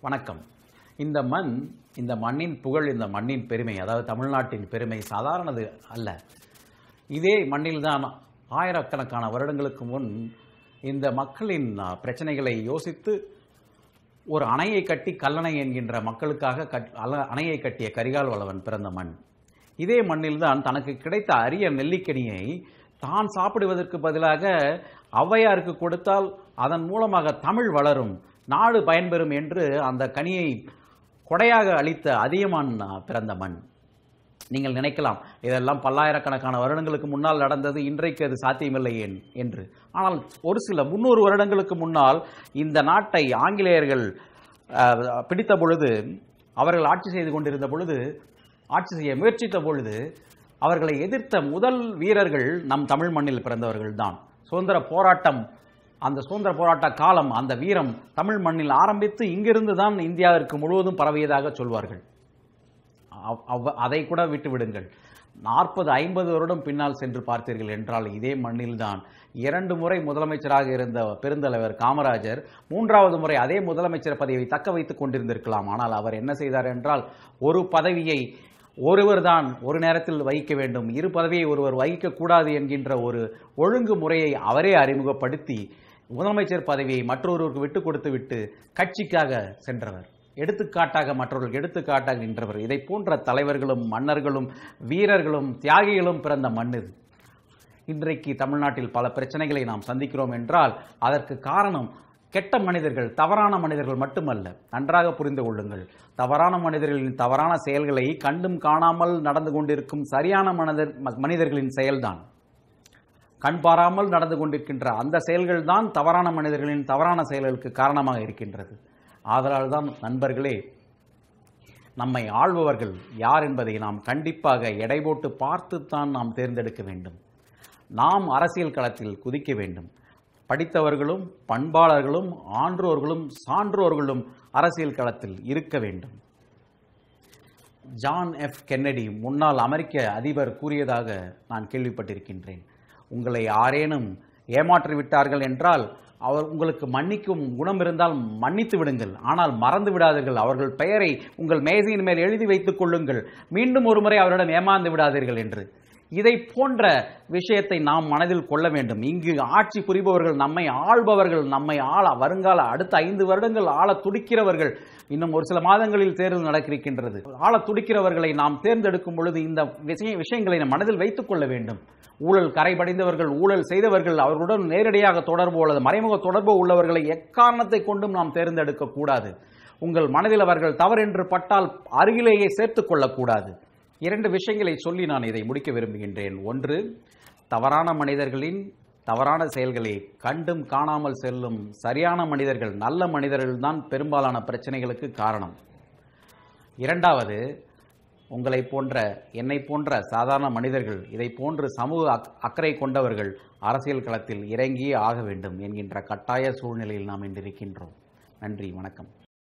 வணக்கம். இந்த மண் இந்த மண்ணின் புகழ் இந்த மண்ணின் பெருமை அதாவது தமிழ்நாட்டின் பெருமை சாதாரணது அல்ல. இதே மண்ணில்தான் ஆயிரக்கணக்கான வருடங்களுக்கு முன் இந்த மக்களின் பிரச்சனைகளை யோசித்து ஒரு அணையை கட்டி கல்லணை என்கின்ற மக்களுக்காக கட்- அல- அணையை கட்டிய கரிகால் வளவன் பிறந்த மண். இதே மண்ணில்தான் தனக்கு கிடைத்த அரிய நெல்லிக்கனியை தான் சாப்பிடுவதற்கு பதிலாக ஔவையாருக்கு கொடுத்தால் அதன் மூலமாக தமிழ் வளரும். நாடு பயன்பெறும் என்று அந்த கனியை கொடையாக அளித்த அதியமான் பிறந்த மண். நீங்கள் நினைக்கலாம் இதெல்லாம் பல்லாயிரக்கணக்கான வருடங்களுக்கு முன்னால் நடந்தது இன்றைக்கு அது சாத்தியமில்லை என்- என்று. ஆனால் ஒரு சில முன்னூறு வருடங்களுக்கு முன்னால் இந்த நாட்டை ஆங்கிலேயர்கள் பிடித்த பொழுது அவர்கள் ஆட்சி செய்து கொண்டிருந்த பொழுது ஆட்சி செய்ய முயற்சித்த பொழுது அவர்களை எதிர்த்த முதல் வீரர்கள் நம் தமிழ் மண்ணில் பிறந்தவர்கள் தான் சுதந்திர போராட்டம் அந்த சுதந்திர போராட்ட காலம் அந்த வீரம் தமிழ் மண்ணில் ஆரம்பித்து இங்கிருந்து தான் இந்தியாவிற்கு முழுவதும் பரவியதாக சொல்வார்கள். அவ்- அதை கூட விட்டு விடுங்கள். நாற்பது ஐம்பது வருடம் பின்னால் சென்று பார்த்தீர்கள் என்றால் இதே மண்ணில்தான். இரண்டு முறை முதலமைச்சராக இருந்த பெருந்தலைவர் காமராஜர் மூன்றாவது முறை அதே முதலமைச்சர் பதவியை தக்க வைத்துக் கொண்டிருந்திருக்கலாம். ஆனால் அவர் என்ன செய்தார் என்றால் ஒரு பதவியை ஒருவர்தான் ஒரு நேரத்தில் வகிக்க வேண்டும். இரு பதவியை ஒருவர் வகிக்கக்கூடாது என்கின்ற ஒரு ஒழுங்கு முறையை அவரே அறிமுகப்படுத்தி முதலமைச்சர் பதவியை மற்றொருவருக்கு விட்டு கொடுத்து விட்டு கட்சிக்காக சென்றவர். எடுத்துக்காட்டாக மற்றவர்கள் எடுத்துக்காட்டாக நின்றவர். இதை போன்ற தலைவர்களும் மன்னர்களும் வீரர்களும் தியாகிகளும் பிறந்த மண் இது. இன்றைக்கு தமிழ்நாட்டில் பல பிரச்சனைகளை நாம் சந்திக்கிறோம் என்றால் அதற்கு காரணம் கெட்ட மனிதர்கள் தவறான மனிதர்கள் மட்டுமல்ல. நன்றாக புரிந்து கொள்ளுங்கள். தவறான மனிதர்களின் தவறான செயல்களை கண்டும் காணாமல் நடந்து கொண்டிருக்கும் சரியான மனிதர் மனிதர்களின் செயல்தான். கண் பாராமல் நடந்து கொண்டிருக்கின்ற அந்த செயல்கள் தான் தவறான மனிதர்களின் தவறான செயல்களுக்கு காரணமாக இருக்கின்றது. ஆதலால் தான் நண்பர்களே நம்மை ஆள்பவர்கள் யார் என்பதை நாம் கண்டிப்பாக எடை போட்டு பார்த்துத்தான் நாம் தேர்ந்தெடுக்க வேண்டும். நாம் அரசியல் களத்தில் குதிக்க வேண்டும். படித்தவர்களும் பண்பாளர்களும் ஆன்றோர்களும் சான்றோர்களும் அரசியல் களத்தில் இருக்க வேண்டும். ஜான் எஃப் கென்னடி முன்னாள் அமெரிக்க அதிபர் கூறியதாக நான் கேள்விப்பட்டிருக்கின்றேன். உங்களை யாரேனும் ஏமாற்றி விட்டார்கள் என்றால் அவர் உங்களுக்கு மன்னிக்கும் குணம் இருந்தால் மன்னித்து விடுங்கள். ஆனால் மறந்து விடாதீர்கள். அவர்கள் பெயரை உங்கள் மேசையின் மேல் எழுதி வைத்துக் கொள்ளுங்கள். மீண்டும் ஒருமுறை அவரிடம் ஏமாந்து விடாதீர்கள் என்று. இதை போன்ற விஷயத்தை நாம் மனதில் கொள்ள வேண்டும். இங்கு ஆட்சி புரிபவர்கள் நம்மை ஆள்பவர்கள் நம்மை ஆள வருங்கால அடுத்த ஐந்து வருடங்கள் ஆள துடிக்கிறவர்கள் இன்னும் ஒரு சில மாதங்களில் தேர்தல் நடக்கிருக்கின்றது. ஆள துடிக்கிறவர்களை நாம் தேர்ந்தெடுக்கும் பொழுது இந்த விஷய விஷயங்களை நம் மனதில் வைத்துக் கொள்ள வேண்டும். ஊழல் கரைபடைந்தவர்கள் ஊழல் செய்தவர்கள் அவர்களுடன் நேரடியாக தொடர்பு அல்லது மறைமுக தொடர்பு உள்ளவர்களை எக்காரணத்தை கொண்டும் நாம் தேர்ந்தெடுக்க கூடாது. உங்கள் மனதில் அவர்கள் தவறென்று பட்டால் அருகிலேயே சேர்த்துக் கொள்ளக்கூடாது இரண்டு விஷயங்களை சொல்லி நான் இதை முடிக்க விரும்புகின்றேன். ஒன்று தவறான மனிதர்களின் தவறான செயல்களை கண்டும் காணாமல் செல்லும் சரியான மனிதர்கள் நல்ல மனிதர்கள் தான் பெரும்பாலான பிரச்சனைகளுக்கு காரணம். இரண்டாவது உங்களை போன்ற என்னை போன்ற சாதாரண மனிதர்கள் இதை போன்று சமூக அக்- அக்கறை கொண்டவர்கள் அரசியல் களத்தில் இறங்கியே ஆக வேண்டும் என்கின்ற கட்டாய சூழ்நிலையில் நாம் இன்றிருக்கின்றோம். நன்றி வணக்கம்.